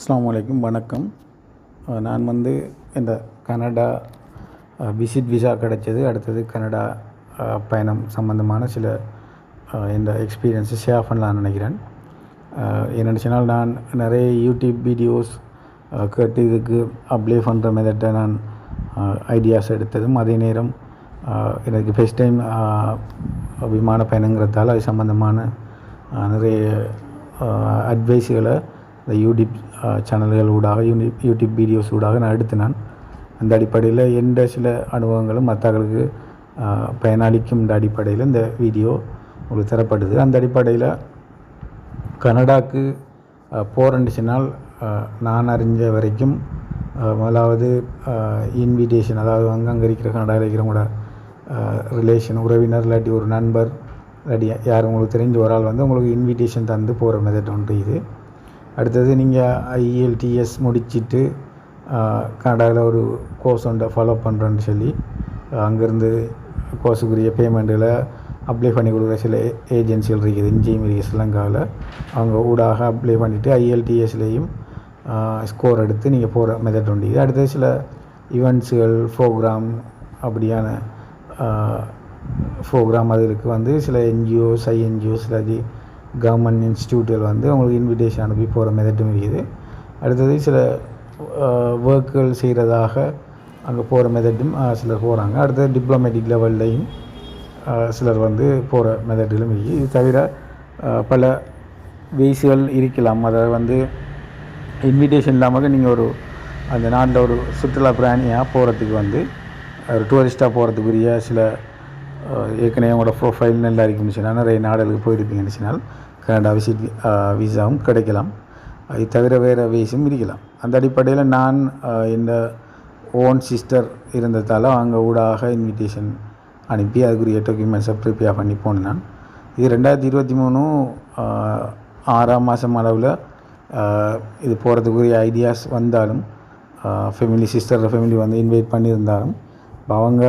அஸ்லாம் வலைக்கும் வணக்கம். நான் வந்து இந்த கனடா விசிட் விசா கிடைச்சது. அடுத்தது கனடா பயணம் சம்பந்தமான சில இந்த எக்ஸ்பீரியன்ஸை ஷேர் பண்ணலாம்னு நினைக்கிறேன். என்ன என்னென்னு சொன்னால் நான் நிறைய யூடியூப் வீடியோஸ் கேட்டு இதுக்கு அப்ளை பண்ணுற மெதட்டை நான் ஐடியாஸ் எடுத்ததும் அதே நேரம் எனக்கு ஃபஸ்ட் டைம் விமான பயணங்கிறதால அது சம்மந்தமான நிறைய அட்வைஸுகளை இந்த யூடியூப் சேனல்கள் ஊடாக யூடியூப் யூடியூப் வீடியோஸ் ஊடாக நான் எடுத்து நான் அந்த அடிப்படையில் எந்த சில அனுபவங்களும் மற்றவர்களுக்கு பயனளிக்கும் இந்த அடிப்படையில் இந்த வீடியோ உங்களுக்கு தரப்படுது அந்த அடிப்படையில் கனடாக்கு போகிறேன்னு சொன்னால் நான் அறிஞ்ச வரைக்கும் முதலாவது இன்விடேஷன் அதாவது அங்கே அங்கே இருக்கிற கனடாவில் இருக்கிறவங்களோட ரிலேஷன் உறவினர் இல்லாட்டி ஒரு நண்பர் இல்லாட்டி யார் உங்களுக்கு தெரிஞ்ச ஒரு ஆள் வந்து உங்களுக்கு இன்விடேஷன் தந்து போகிற மெத்தட் ஒன்று இது. அடுத்தது நீங்கள் ஐஎல்டிஎஸ் முடிச்சிட்டு கனடாவில் ஒரு கோர்ஸ் ஒன்றை ஃபாலோ பண்ணுறேன்னு சொல்லி அங்கேருந்து கோர்ஸுக்குரிய பேமெண்ட்டில் அப்ளை பண்ணி கொடுக்குற சில ஏஜென்சிகள் இருக்குது இங்கேயும் இருக்குது ஸ்ரீலங்காவில் அவங்க ஊடாக அப்ளை பண்ணிவிட்டு ஐஎல்டிஎஸ்லேயும் ஸ்கோர் எடுத்து நீங்கள் போகிற மெத்தட் உண்டு. இது அடுத்தது சில ஈவெண்ட்ஸுகள் ப்ரோக்ராம் அப்படியான ப்ரோக்ராம் அதுக்கு வந்து சில என்ஜிஓஸ் ஐஎன்ஜிஓஸ் இல்லாட்டி கவர்மெண்ட் இன்ஸ்டியூட்டில் வந்து உங்களுக்கு இன்விடேஷன் அனுப்பி போகிற மெதட்டும் இருக்குது. அடுத்தது சில ஒர்க்குகள் செய்கிறதாக அங்கே போகிற மெதட்டும் சிலர் போகிறாங்க அடுத்தது டிப்ளமேட்டிக் லெவல்லையும் சிலர் வந்து போகிற மெதட்டிலும் இருக்குது. இது தவிர பல வேஸுகள் இருக்கலாம். அதாவது வந்து இன்விடேஷன் இல்லாமல் நீங்கள் ஒரு அந்த நாட்டில் ஒரு சுற்றுலா பிராணியாக போகிறதுக்கு வந்து ஒரு டூரிஸ்ட்டாக போகிறதுக்குரிய சில ஏற்கனவே உங்களோட ப்ரொஃபைல் நல்லா இருக்குன்னு நிறைய நாடுகளுக்கு போயிருப்பீங்கன்னு சொன்னால் கனடா விசிட் விசாவும் கிடைக்கலாம். அது தவிர வேறு வேஸும் இருக்கலாம். அந்த அடிப்படையில் நான் இந்த ஓன் சிஸ்டர் இருந்ததால் அங்கே ஊடாக இன்விடேஷன் அனுப்பி அதுக்குரிய டாக்குமெண்ட்ஸை ப்ரிப்பேர் பண்ணி போனேன். நான் இது ரெண்டாயிரத்தி இருபத்தி மூணு ஆறாம் மாதம் அளவில் இது போகிறதுக்குரிய ஐடியாஸ் வந்தாலும் ஃபேமிலி சிஸ்டர் ஃபேமிலி வந்து இன்வைட் பண்ணியிருந்தாலும் அவங்க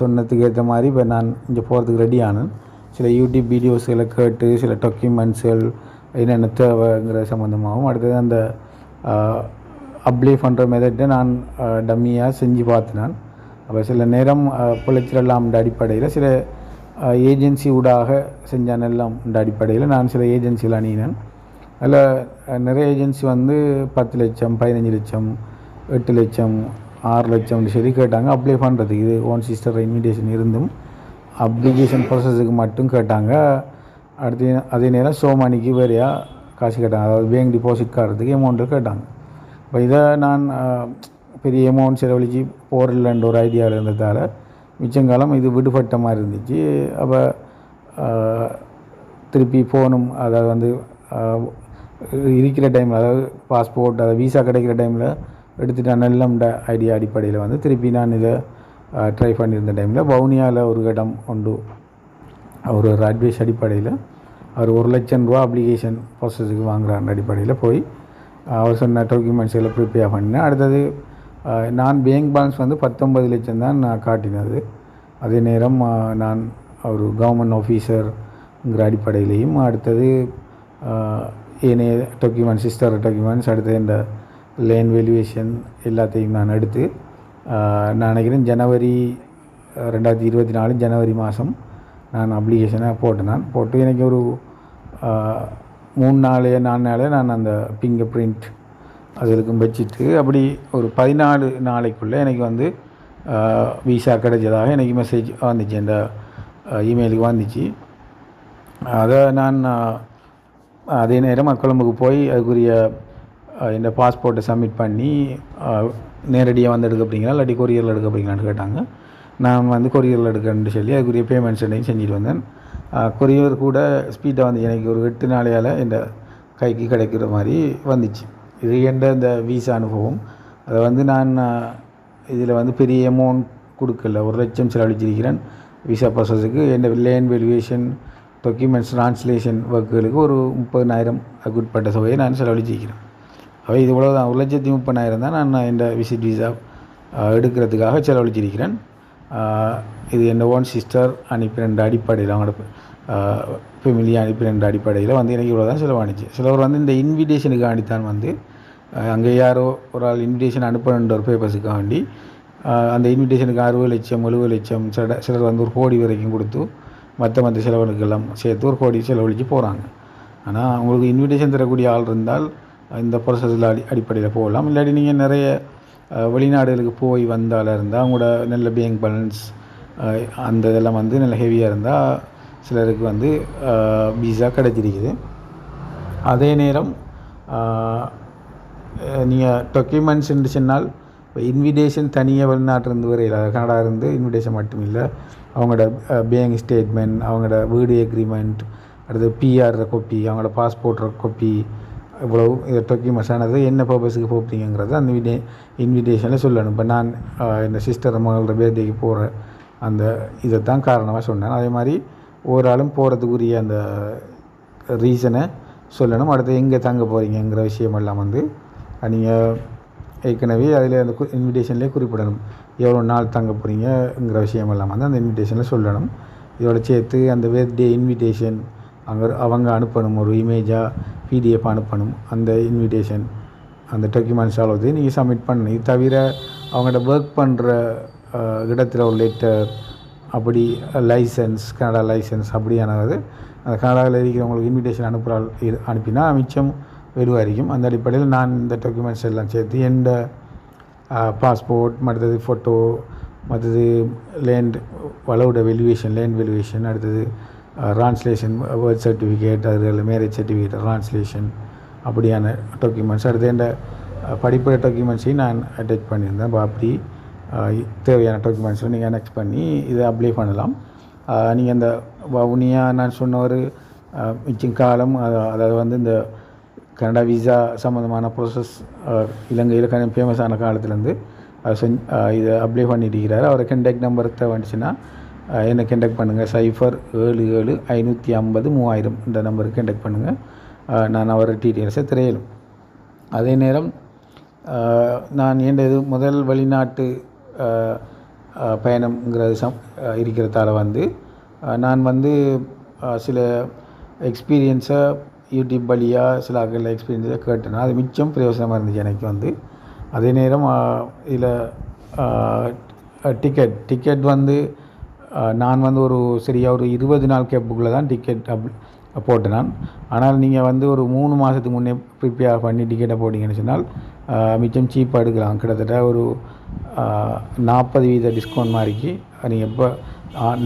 சொன்னதுக்கு ஏற்ற மாதிரி இப்போ நான் இங்கே போகிறதுக்கு ரெடி ஆனேன். சில யூடியூப் வீடியோஸ்களை கேட்டு சில டாக்குமெண்ட்ஸுகள் என்னென்ன தேவைங்கிற சம்மந்தமாகவும் அடுத்தது அந்த அப்ளை பண்ணுற மெதட்டை நான் டம்மியாக செஞ்சு பார்த்தினான். அப்போ சில நேரம் பிழைச்சிடலாம் அடிப்படையில் சில ஏஜென்சி ஊடாக செஞ்சான் எல்லாம் இந்த அடிப்படையில் நான் சில ஏஜென்சியில் அணியினேன். அதில் நிறைய ஏஜென்சி வந்து பத்து லட்சம் பதினஞ்சு லட்சம் எட்டு லட்சம் ஆறு லட்சம்னு சொல்லி கேட்டாங்க. அப்ளை பண்ணுறதுக்கு இது ஓன் சிஸ்டர் இன்விடேஷன் இருந்தும் அப்ளிகேஷன் ப்ராசஸுக்கு மட்டும் கேட்டாங்க. அடுத்து அதே நேரம் சோமானிக்கு வேறையா காசு கேட்டாங்க. அதாவது பேங்க் டிபாசிட் காட்டுறதுக்கு அமௌண்ட்டு கேட்டாங்க. இப்போ இதை நான் பெரிய அமௌண்ட் செலவழித்து போரில்லைன்ற ஒரு ஐடியாவில் இருந்ததால் மிச்சங்காலம் இது விடுபட்ட மாதிரி இருந்துச்சு. அப்போ திருப்பி போகணும். அதாவது வந்து இருக்கிற டைமில் அதாவது பாஸ்போர்ட் அதாவது வீசா கிடைக்கிற டைமில் எடுத்துட்டேன் நல்ல ஐடியா அடிப்படையில் வந்து திருப்பி நான் இதை ட்ரை பண்ணியிருந்த டைமில் வவுனியாவில் ஒரு இடம் உண்டு அவர் ஒரு அட்வைஸ் அடிப்படையில் அவர் ஒரு லட்சம் ரூபா அப்ளிகேஷன் ப்ராசஸுக்கு வாங்குறாங்க அடிப்படையில் போய் அவர் சொன்ன டாக்குமெண்ட்ஸ் எல்லாம் ப்ரிப்பேர் பண்ணேன். அடுத்தது நான் பேங்க் பேலன்ஸ் வந்து பத்தொன்பது லட்சம் தான் நான் காட்டினது. அதே நேரம் நான் ஒரு கவர்மெண்ட் ஆஃபீஸருங்கிற அடிப்படையிலையும் அடுத்தது ஏனைய டாக்குமெண்ட்ஸ் சிஸ்டர் டாக்குமெண்ட்ஸ் அடுத்தது இந்த லேன் வேல்யூவேஷன் எல்லாத்தையும் நான் எடுத்து நான் நினைக்கிறேன் ஜனவரி ரெண்டாயிரத்தி இருபத்தி நாலு ஜனவரி மாதம் நான் அப்ளிகேஷனை போட்டேன் நான். போட்டு எனக்கு ஒரு மூணு நாளே நாலு நாளே நான் அந்த ஃபிங்கர் பிரிண்ட் அதுக்கும் வச்சுட்டு அப்படி ஒரு பதினாலு நாளைக்குள்ளே எனக்கு வந்து விசா கிடைச்சதாக எனக்கு மெசேஜ் வந்துச்சு. அந்த இமெயிலுக்கு வந்துச்சு. அதை நான் அதே நேரம் கொழம்புக்கு போய் அதுக்குரிய இந்த பாஸ்போர்ட்டை சப்மிட் பண்ணி நேரடியாக வந்து எடுக்க அப்படிங்களா இல்லாட்டி கொரியரில் எடுக்கப்படுங்களான்னு கேட்டாங்க. நான் வந்து கொரியரில் எடுக்கணும்னு சொல்லி அதுக்குரிய பேமெண்ட்ஸ் என்னையும் செஞ்சுட்டு வந்தேன். கொரியர் கூட ஸ்பீடாக வந்து எனக்கு ஒரு எட்டு நாளையால் இந்த கைக்கு கிடைக்கிற மாதிரி வந்துச்சு. இது என்ற இந்த வீசா அனுபவம்? அதை வந்து நான் இதில் வந்து பெரிய அமௌண்ட் கொடுக்கல. ஒரு லட்சம் செலவழிச்சிருக்கிறேன். விசா ப்ராசஸுக்கு என் லேன் வேல்யூவேஷன் டாக்குமெண்ட்ஸ் ட்ரான்ஸ்லேஷன் ஒர்க்குகளுக்கு ஒரு முப்பதினாயிரம் உட்பட்ட தொகையை நான் செலவழிச்சிருக்கிறேன். அவை இது இவ்வளோ தான். ஒரு லட்சத்தி முப்பதாயிரம் தான் நான் இந்த விசிட் விசா எடுக்கிறதுக்காக செலவழிச்சிருக்கிறேன். இது என் ஓன் சிஸ்டர் அனுப்பின அடிப்படையில் அவங்களோட ஃபெமிலி அனுப்பின அடிப்படையில் வந்து எனக்கு இவ்வளோ தான் செலவாணிச்சு சிலவர் வந்து இந்த இன்விடேஷனுக்கு அடித்தான் வந்து அங்கே யாரோ ஒரு ஆள் இன்விடேஷன் அனுப்பணுன்ற ஒரு பேப்பர்ஸுக்காக வேண்டி அந்த இன்விடேஷனுக்கு அறுபது லட்சம் எழுபது லட்சம் சில சிலர் வந்து ஒரு கோடி வரைக்கும் கொடுத்து மற்ற மற்ற செலவனுக்கெல்லாம் சேர்த்து ஒரு கோடி செலவழித்து போகிறாங்க ஆனால் அவங்களுக்கு இன்விடேஷன் தரக்கூடிய ஆள் இருந்தால் இந்த ப்ரொசஸில் அடி அடிப்படையில் போகலாம். இல்லாட்டி நீங்கள் நிறைய வெளிநாடுகளுக்கு போய் வந்தால இருந்தால் அவங்களோட நல்ல பேங்க் பேலன்ஸ் அந்த இதெல்லாம் வந்து நல்ல ஹெவியாக இருந்தால் சிலருக்கு வந்து விசா கிடைச்சிருக்குது. அதே நேரம் நீங்கள் டொக்குமெண்ட்ஸ் என்று சொன்னால் இப்போ இன்விடேஷன் தனியாக வெளிநாட்டிலிருந்து வரையில் கனடா இருந்து இன்விடேஷன் மட்டும் இல்லை அவங்களோட பேங்க் ஸ்டேட்மெண்ட் அவங்களோட வீடு எக்ரிமெண்ட் அடுத்து பிஆர் காப்பி அவங்களோட பாஸ்போர்ட் காப்பி இவ்வளவு இது டொக்கி ஆனது என்ன பர்பஸுக்கு போகிறீங்கிறது அந்த விடே இன்விடேஷனில் சொல்லணும். இப்போ நான் அஹ், இந்த சிஸ்டர் மகளோட பேர்தேக்கு போகிற அந்த இதை தான் காரணமாக சொன்னேன். அதே மாதிரி ஒரு ஆளும் போகிறதுக்குரிய அந்த ரீசனை சொல்லணும். அடுத்து எங்கே தங்க போகிறீங்கிற விஷயமெல்லாம் வந்து நீங்கள் ஏற்கனவே அதில் அந்த இன்விடேஷன்லேயே குறிப்பிடணும். எவ்வளோ நாள் தங்க போகிறீங்கிற விஷயமெல்லாம் வந்து அந்த இன்விடேஷனில் சொல்லணும். இதோட சேர்த்து அந்த பர்த்டே இன்விடேஷன் அங்கே அவங்க அனுப்பணும். ஒரு இமேஜாக பிடிஎஃப் அனுப்பணும். அந்த இன்விடேஷன் அந்த டாக்குமெண்ட்ஸ் அளவுக்கு நீங்கள் சப்மிட் பண்ணணும். இது தவிர அவங்கள்ட்ட ஒர்க் பண்ணுற இடத்துல ஒரு லெட்டர் அப்படி லைசன்ஸ் கனடா லைசன்ஸ் அப்படியானது அந்த கனடாவில் இருக்கிறவங்களுக்கு இன்விடேஷன் அனுப்புகிறாள் இது அனுப்பினா மிச்சம் வெறுவாயிருக்கும் அந்த அடிப்படையில் நான் இந்த டாக்குமெண்ட்ஸ் எல்லாம் சேர்த்து எந்த பாஸ்போர்ட் மற்றது ஃபோட்டோ மற்றது லேண்ட் வளவுட வெல்யூவேஷன் லேண்ட் வெல்யூவேஷன் அடுத்தது ட்ரான்ஸ்லேஷன் பர்த் சர்டிஃபிகேட் அதில் மேரேஜ் சர்டிஃபிகேட் ட்ரான்ஸ்லேஷன் அப்படியான டாக்குமெண்ட்ஸ் அடுத்து இந்த படிப்புற டாக்குமெண்ட்ஸையும் நான் அட்டாச் பண்ணியிருந்தேன். அப்போ அப்படி தேவையான டாக்குமெண்ட்ஸை நீங்கள் அனெக்ஸ் பண்ணி இதை அப்ளை பண்ணலாம். நீங்கள் இந்த வவுனியாக நான் சொன்ன ஒரு மிச்சம் காலம் அதாவது வந்து இந்த கனடா விசா சம்மந்தமான ப்ரோசஸ் இலங்கையில் கொஞ்சம் ஃபேமஸான காலத்துலேருந்து செஞ்சு இதை அப்ளை பண்ணிட்டு அவரை கண்டெக்ட் நம்பர் வந்துச்சுன்னா என்னை கண்டக்ட் பண்ணுங்கள் சைஃபர் ஏழு ஏழு ஐநூற்றி ஐம்பது மூவாயிரம் இந்த நம்பருக்கு கண்டக்ட் பண்ணுங்கள் நான் அவர் டீட்டெயில்ஸை திரையிடும் அதே நேரம் நான் என்னது முதல் வெளிநாட்டு பயணம்ங்கிறது சம் இருக்கிறதால வந்து நான் வந்து சில எக்ஸ்பீரியன்ஸை யூடியூப் வழியாக சில அகல எக்ஸ்பீரியன்ஸை கேட்டேன் அது மிச்சம் பிரயோசனமாக இருந்துச்சு எனக்கு வந்து. அதே நேரம் இதில் டிக்கெட் டிக்கெட் வந்து நான் வந்து ஒரு சரியாக ஒரு இருபது நாள் கேப்புக்குள்ளே தான் டிக்கெட் அப் போட்டேன். நான் ஆனால் நீங்கள் வந்து ஒரு மூணு மாதத்துக்கு முன்னே ப்ரிப்பேர் பண்ணி டிக்கெட்டை போட்டிங்கன்னு சொன்னால் மிச்சம் சீப்பாக எடுக்கலாம். கிட்டத்தட்ட ஒரு நாற்பது வீத டிஸ்கவுண்ட் மாதிரிக்கு நீங்கள் இப்போ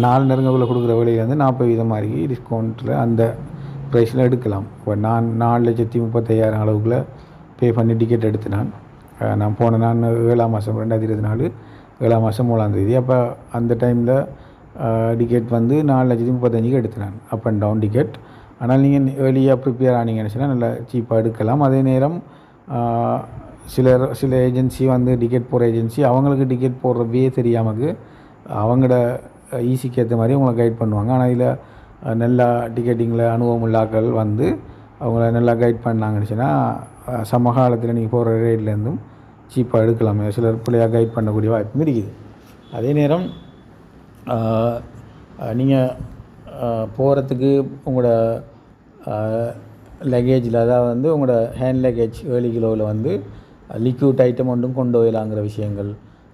நாலு நெருங்கக்குள்ளே கொடுக்குற விலையிலேருந்து நாற்பது வீதம் மாதிரிக்கு டிஸ்கவுண்ட்டில் அந்த ப்ரைஸில் எடுக்கலாம். இப்போ நான் நாலு லட்சத்தி முப்பத்தையாயிரம் அளவுக்குள்ளே பே பண்ணி டிக்கெட் எடுத்து நான் நான் போன நான் ஏழாம் மாதம் ரெண்டாயிரத்தி இருபத்தி நாலு ஏழாம் மாதம் மூணாம் தேதி. அப்போ அந்த டைமில் டிக்கெட் வந்து நாலு லட்சத்தி முப்பத்தஞ்சுக்கு எடுத்துனேன் அப் அண்ட் டவுன் டிக்கெட் ஆனால் நீங்கள் ஏர்லியாக ப்ரிப்பேர் ஆனீங்கன்னு சொன்னால் நல்லா சீப்பாக எடுக்கலாம். அதே நேரம் சிலர் சில ஏஜென்சி வந்து டிக்கெட் போகிற ஏஜென்சி அவங்களுக்கு டிக்கெட் போடுற வே தெரியாமக்கு அவங்களோட ஈஸிக்கு ஏற்ற மாதிரி உங்களை கைட் பண்ணுவாங்க. ஆனால் இதில் நல்லா டிக்கெட்டிங்கில் அனுபவம் உள்ளாக்கள் வந்து அவங்கள நல்லா கைட் பண்ணாங்கன்னு சொன்னால் சமகாலத்தில் நீங்கள் போகிற ரேட்லேருந்தும் சீப்பாக எடுக்கலாம். சிலர் பிள்ளையாக கைட் பண்ணக்கூடிய வாய்ப்பும் இருக்குது. அதே நேரம் நீங்கள் போகிறதுக்கு உங்களோட லக்கேஜில் அதாவது வந்து உங்களோட ஹேண்ட் லக்கேஜ் ஏழு கிலோவில் வந்து லிக்யூட் ஐட்டம் ஒன்றும் கொண்டு போயிடலாங்கிற விஷயங்கள்.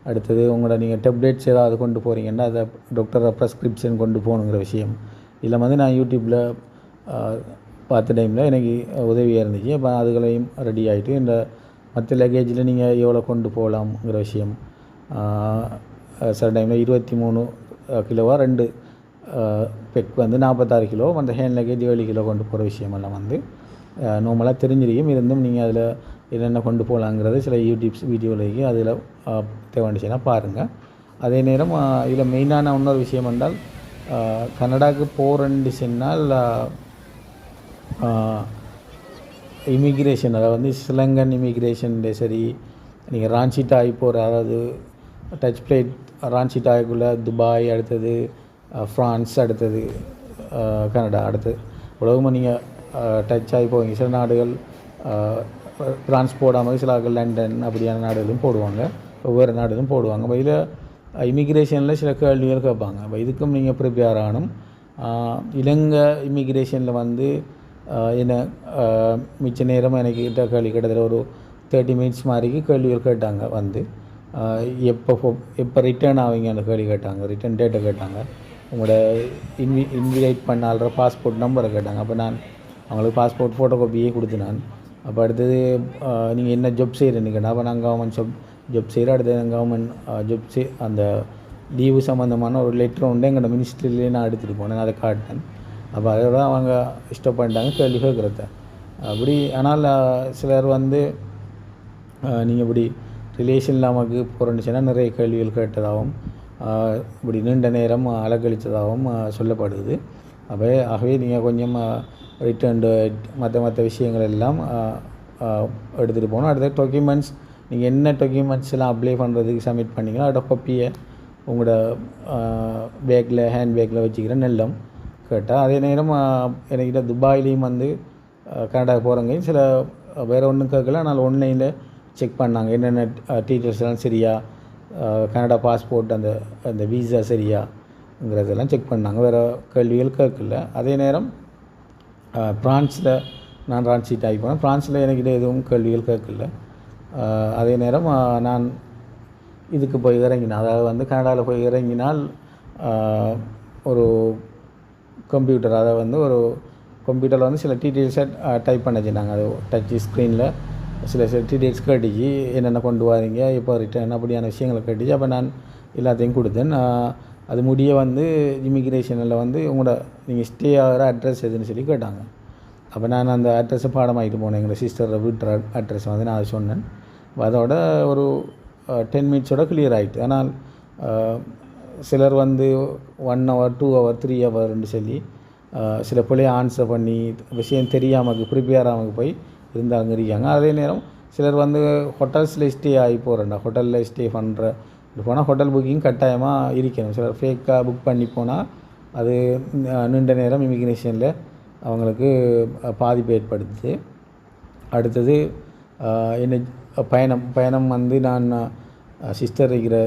அடுத்தது உங்களோட நீங்கள் டெப்லெட்ஸ் ஏதாவது கொண்டு போகிறீங்கன்னா அதை டாக்டரை ப்ரெஸ்கிரிப்ஷன் கொண்டு போகணுங்கிற விஷயம். இதில் வந்து நான் யூடியூப்பில் பார்த்த டைமில் எனக்கு உதவியாக இருந்துச்சு. அப்போ அதுகளையும் ரெடி ஆகிட்டு இந்த மற்ற லக்கேஜில் நீங்கள் எவ்வளோ கொண்டு போகலாம்ங்கிற விஷயம். சில டைமில் இருபத்தி மூணு கிலோவாக ரெண்டு பெக் வந்து நாற்பத்தாறு கிலோ. அந்த ஹேண்ட் லக்கேஜ் ஏழு கிலோ கொண்டு போகிற விஷயமெல்லாம் வந்து நார்மலாக தெரிஞ்சிருக்கும். இருந்தும் நீங்கள் அதில் என்னென்ன கொண்டு போகலாங்கிறது சில யூடியூப்ஸ் வீடியோவில் அதில் தேவைண்டுச்சுன்னா பாருங்கள் அதே நேரம் இதில் மெயினான இன்னொரு விஷயம் என்றால் கனடாவுக்கு போகிறேன்னு சொன்னால் இமிக்ரேஷன் அதாவது வந்து சிலங்கன் இமிக்ரேஷன் சரி நீங்கள் ராஞ்சிட் ஆகி போகிற அதாவது டச் பிளேட் ராஞ்சி டாய்க்குள்ளே துபாய் அடுத்தது uh, ஃப்ரான்ஸ் அடுத்தது uh, கனடா அடுத்தது உலகமாக நீங்கள் டச் uh, ஆகி போவீங்க. சில நாடுகள் ஃப்ரான்ஸ் பிரான்ஸ் போடாமல் சில நாடுகள் லண்டன் அப்படியான நாடுகளும் போடுவாங்க. ஒவ்வொரு நாடுகளும் போடுவாங்க. அப்போ இதில் இமிக்ரேஷனில் சில கேள்விகள் கேட்பாங்க. அப்போ இதுக்கும் நீங்கள் ப்ரிப்பேர் ஆகணும். இலங்கை இமிக்ரேஷனில் வந்து என்ன மிச்ச நேரம் எனக்கு கிட்ட கேள்வி கிட்டத்தட்ட ஒரு தேர்ட்டி மினிட்ஸ் மாதிரிக்கு கேள்விகள் கேட்டாங்க வந்து. எப்போ எப்போ ரிட்டர்ன் ஆவீங்கன்னு கேள்வி கேட்டாங்க. ரிட்டர்ன் டேட்டை கேட்டாங்க. உங்களோட இன்வி இன்விடேட் பண்ணால்ற பாஸ்போர்ட் நம்பரை கேட்டாங்க. அப்போ நான் அவங்களுக்கு பாஸ்போர்ட் ஃபோட்டோ காப்பியே கொடுத்து நான். அப்போ அடுத்தது நீங்கள் என்ன ஜாப் செய்கிறேன்னு கேட்டால் அப்போ நான் கவர்மெண்ட் ஜாப் ஜாப் செய்கிறேன் அடுத்தது நான் கவர்மெண்ட் ஜாப் செய் அந்த லீவு சம்மந்தமான ஒரு லெட்டர் உண்டு. எங்களோட மினிஸ்ட்ரிலேயே நான் எடுத்துகிட்டு போனேன். அதை காட்டினேன். அப்போ அதோட அவங்க இஷ்டம் பண்ணிட்டாங்க. கேள்வி கேட்குறத. அப்படி ஆனால் சிலர் வந்து நீங்கள் இப்படி ரிலேஷன் இல்லாமல் போகிறேன்னு நிறைய கேள்விகள் கேட்டதாகவும் இப்படி நீண்ட நேரம் அலக்கழித்ததாகவும் சொல்லப்படுது. அப்போ ஆகவே நீங்கள் கொஞ்சம் ரிட்டர்ன் மற்ற மற்ற விஷயங்கள் எல்லாம் எடுத்துகிட்டு போகணும். அடுத்த டாக்குமெண்ட்ஸ் நீங்கள் என்ன டாக்குமெண்ட்ஸ் எல்லாம் அப்ளை பண்ணுறதுக்கு சப்மிட் பண்ணீங்களோ அதோட காப்பியை உங்களோட பேக்கில் ஹேண்ட் பேக்கில் வச்சுக்கிற நெல்லம் கேட்டால் அதே நேரம் எனக்கிட்ட என்கிட்ட துபாயிலையும் வந்து கனடா போகிறவங்க சில வேறு ஒன்றும் கேட்கல ஆனால் ஆன்லைனில் செக் பண்ணாங்க. என்னென்ன டீட்டெயில்ஸ் எல்லாம் சரியா? கனடா பாஸ்போர்ட் அந்த அந்த வீசா சரியாங்கிறதெல்லாம் செக் பண்ணாங்க. வேறு கேள்விகள் கேட்கல. அதே நேரம் ஃப்ரான்ஸில் நான் ரான்சிட் ஆகி போனேன் ஃப்ரான்ஸில் எனக்கிட்ட எதுவும் கேள்விகள் கேட்கல. அதே நேரம் நான் இதுக்கு போய் இறங்கினேன். அதாவது வந்து கனடாவில் போய் இறங்கினால் ஒரு கம்ப்யூட்டர் அதை வந்து ஒரு கம்ப்யூட்டரில் வந்து சில டீட்டெயில்ஸை டைப் பண்ண சொன்னாங்க. அது டச் ஸ்க்ரீனில் சில சில டீட்டெயில்ஸ் கேட்டுச்சு என்னென்ன கொண்டு வரீங்க இப்போ ரிட்டர்ன் அப்படியான விஷயங்களை கேட்டுச்சு அப்போ நான் எல்லாத்தையும் கொடுத்தேன். அது முடிய வந்து இமிக்ரேஷனில் வந்து உங்களோட நீங்கள் ஸ்டே ஆகிற அட்ரஸ் எதுன்னு சொல்லி கேட்டாங்க. அப்போ நான் அந்த அட்ரஸை பாடமாகிட்டு போனேன். எங்களை சிஸ்டர் வீட்டு அட்ரஸ் வந்து நான் சொன்னேன். அதோட ஒரு டென் மினிட்ஸோட கிளியர் ஆகிட்டு ஆனால் சிலர் வந்து one hour two hour three ஹவர்னு சொல்லி சில பிள்ளைய ஆன்சர் பண்ணி விஷயம் தெரியாமல் ப்ரிப்பேர் ஆகாமல் போய் இருந்தாங்க இருக்காங்க அதே நேரம் சிலர் வந்து ஹோட்டல்ஸில் ஸ்டே ஆகி போகிறேன்டா ஹோட்டலில் ஸ்டே பண்ணுற போனால் ஹோட்டல் புக்கிங் கட்டாயமாக இருக்கணும். சிலர் ஃபேக்காக புக் பண்ணி போனால் அது நீண்ட நேரம் இமிக்ரேஷனில் அவங்களுக்கு பாதிப்பு ஏற்படுத்துது. அடுத்தது என்ன பயணம். பயணம் வந்து நான் சிஸ்டர் இருக்கிற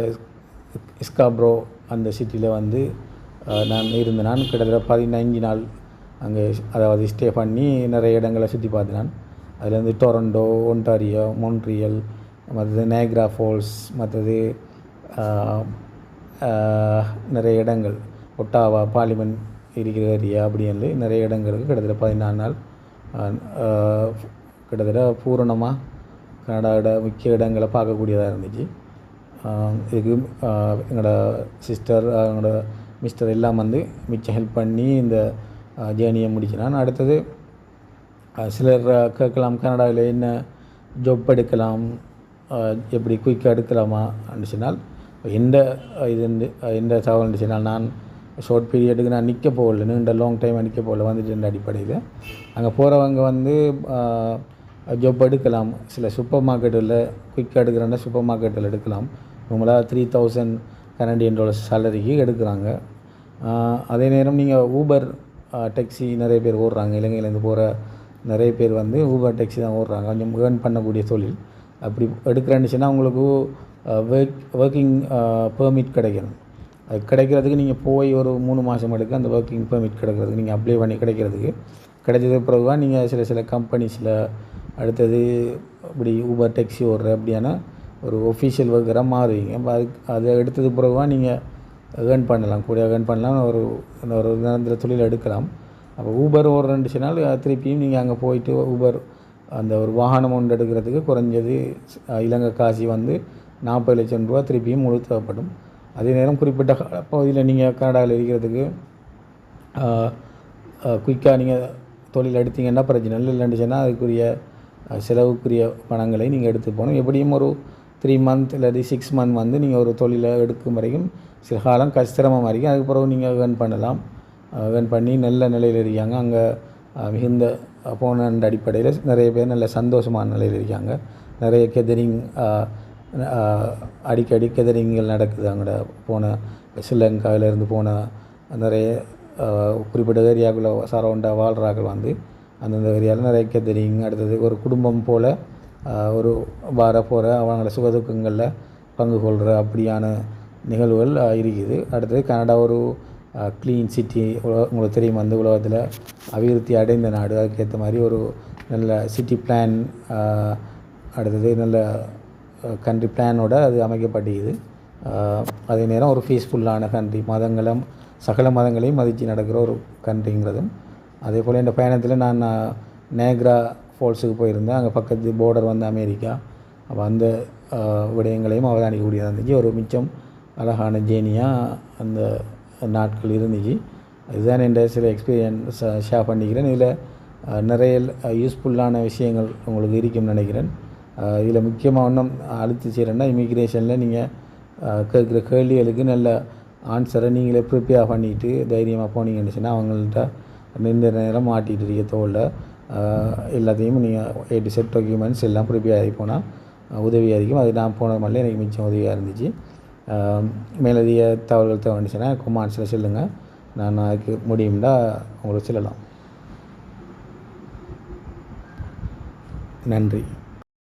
இஸ்காப்ரோ அந்த சிட்டியில் வந்து நான் இருந்தேன். நான் கிட்டத்தட்ட பதினைஞ்சு நாள் அங்கே அதாவது ஸ்டே பண்ணி நிறைய இடங்களை சுற்றி பார்த்தேன் நான் அதில் வந்து டொரண்டோ ஒன்டாரியோ மொன்ட்ரியல் மற்றது நேக்ரா ஃபால்ஸ் மற்றது நிறைய இடங்கள். ஒட்டாவா பார்லிமெண்ட் இருக்கிற ஏரியா அப்படின்னு நிறைய இடங்களுக்கு கிட்டத்தட்ட பதினாலு நாள் கிட்டத்தட்ட பூரணமாக கனடாவோட முக்கிய இடங்களை பார்க்கக்கூடியதாக இருந்துச்சு. இதுக்கு எங்களோட சிஸ்டர் எங்களோட மிஸ்டர் எல்லாம் வந்து மிச்சம் ஹெல்ப் பண்ணி இந்த ஜேர்னியை முடிச்சினான் அடுத்தது சிலர் கேட்கலாம் கனடாவில் என்ன ஜாப் எடுக்கலாம் எப்படி குயிக்காக எடுக்கலாமா சொன்னால் எந்த இது எந்த தகவல் சொன்னால் நான் ஷார்ட் பீரியடுக்கு நான் நிற்க போகல நீண்ட லாங் டைம் நிற்க போகல வந்துட்டு இருந்த அடிப்படையில். அங்கே போகிறவங்க வந்து ஜாப் எடுக்கலாம். சில சூப்பர் மார்க்கெட்டில் குயிக்காக எடுக்கிறேன்னா சூப்பர் மார்க்கெட்டில் எடுக்கலாம். நம்மளாக த்ரீ தௌசண்ட் கனடியன் டாலர்ஸ் சேலரிக்கு எடுக்கிறாங்க. அதே நேரம் நீங்கள் ஊபர் டேக்ஸி நிறைய பேர் ஓடுறாங்க இலங்கையிலேருந்து போகிற நிறைய பேர் வந்து ஊபர் டேக்ஸி தான் ஓடுறாங்க. கொஞ்சம் ஏர்ன் பண்ணக்கூடிய தொழில். அப்படி எடுக்கிறேன்னு உங்களுக்கு ஒர்க் ஒர்க்கிங் பெர்மிட் கிடைக்கணும். அது கிடைக்கிறதுக்கு நீங்கள் போய் ஒரு மூணு மாதம் எடுக்க அந்த ஒர்க்கிங் பெர்மிட் கிடைக்கிறதுக்கு நீங்கள் அப்ளை பண்ணி கிடைக்கிறதுக்கு. கிடைச்சதுக்கு பிறகு தான் நீங்கள் சில சில கம்பெனிஸில் அடுத்தது இப்படி ஊபர் டேக்ஸி ஓடுற அப்படியான ஒரு ஒஃபிஷியல் ஒர்க்கராக மாறுவீங்க. அப்போ அதுக்கு அதை எடுத்ததுக்கு பிறகு தான் நீங்கள் ஏர்ன் பண்ணலாம். கூட ஏர்ன் பண்ணலாம். ஒரு ஒரு நிரந்தர தொழில் எடுக்கலாம். அப்போ ஊபர் ஒரு ரெண்டுச்சு நாள் திருப்பியும் நீங்கள் அங்கே போயிட்டு ஊபர் அந்த ஒரு வாகனம் ஒன்று எடுக்கிறதுக்கு குறைஞ்சது இலங்கை காசி வந்து நாற்பது லட்சம் ரூபா திருப்பியும் முழு தேவைப்படும். அதே நேரம் குறிப்பிட்ட கால பகுதியில் நீங்கள் கனடாவில் இருக்கிறதுக்கு குயிக்காக நீங்கள் தொழில் எடுத்தீங்கன்னா பிரச்சனை இல்லை. இல்லைன்னு அதுக்குரிய செலவுக்குரிய பணங்களை நீங்கள் எடுத்து போகணும். எப்படியும் ஒரு த்ரீ மந்த் இல்லாட்டி சிக்ஸ் மந்த் வந்து நீங்கள் ஒரு தொழிலை எடுக்கும் வரைக்கும் சில காலம் கஷ்டமாக வரைக்கும் அதுக்கு பிறகு நீங்கள் ஏர்ன் பண்ணலாம். ஏர்ன் பண்ணி நல்ல நிலையில் இருக்காங்க. அங்கே மிகுந்த போன அடிப்படையில் நிறைய பேர் நல்ல சந்தோஷமான நிலையில் இருக்காங்க. நிறைய கெதரிங் அடிக்கடி கெதரிங்கள் நடக்குது. அங்கே போன ஸ்ரீலங்காவிலேருந்து போன நிறைய குறிப்பிட்ட ஏரியாக்குள்ளே சரௌண்டாக வாழ்கிறார்கள் வந்து. அந்தந்த ஏரியாவில் நிறைய கெதரிங் அடுத்தது ஒரு குடும்பம் போல் ஒரு வார போகிற அவங்களோட சுகதுக்கங்களில் பங்கு கொள்கிற அப்படியான நிகழ்வுகள் இருக்குது. அடுத்தது கனடா ஒரு க்ளீன் சிட்டி உங்களுக்கு தெரியும் வந்து உலகத்தில் அபிவிருத்தி அடைந்த நாடு. அதுக்கேற்ற மாதிரி ஒரு நல்ல சிட்டி பிளான் அடுத்தது நல்ல கண்ட்ரி பிளானோட அது அமைக்கப்பட்டிருக்குது. அதே நேரம் ஒரு பீஸ்ஃபுல்லான கண்ட்ரி மதங்களும் சகல மதங்களையும் மதித்து நடக்கிற ஒரு கண்ட்ரிங்கிறதும் அதே போல் இந்த பயணத்தில் நான் நேக்ரா ஃபால்ஸுக்கு போயிருந்தேன். அங்கே பக்கத்து போர்டர் வந்து அமெரிக்கா. அப்போ அந்த விடயங்களையும் அவதானிக்கக்கூடியதாக இருந்துச்சு. ஒரு மிச்சம் அழகான ஜேனியாக அந்த நாட்கள் இருந்துச்சு இதுதான் என்ற சில எக்ஸ்பீரியன்ஸ் ஷேர் பண்ணிக்கிறேன். இதில் நிறைய யூஸ்ஃபுல்லான விஷயங்கள் உங்களுக்கு இருக்கும்னு நினைக்கிறேன். இதில் முக்கியமாக ஒன்றும் அழுத்தி செய்கிறேன்னா இமிக்ரேஷனில் நீங்கள் கேட்குற கேள்விகளுக்கு நல்ல ஆன்சரை நீங்களே ப்ரிப்பேர் பண்ணிவிட்டு தைரியமாக போனீங்கன்னு சொன்னால் அவங்கள்ட்ட நின்ற நேரம் மாட்டிகிட்டு இருக்க தோளில் எல்லாத்தையும் நீங்கள் ஏ டு செட் டாக்குமெண்ட்ஸ் எல்லாம் ப்ரிப்பேர் ஆகி போனால் உதவியாக இருக்கும். அது நான் போன மாதிரிலே எனக்கு மிச்சம் உதவியாக இருந்துச்சு. மேலதிக தகவல்கள் தேவைச்சுன்னா கொமான்ஸில் சொல்லுங்கள் நான் அதுக்கு முடியும்டா உங்களுக்கு சொல்லலாம். நன்றி.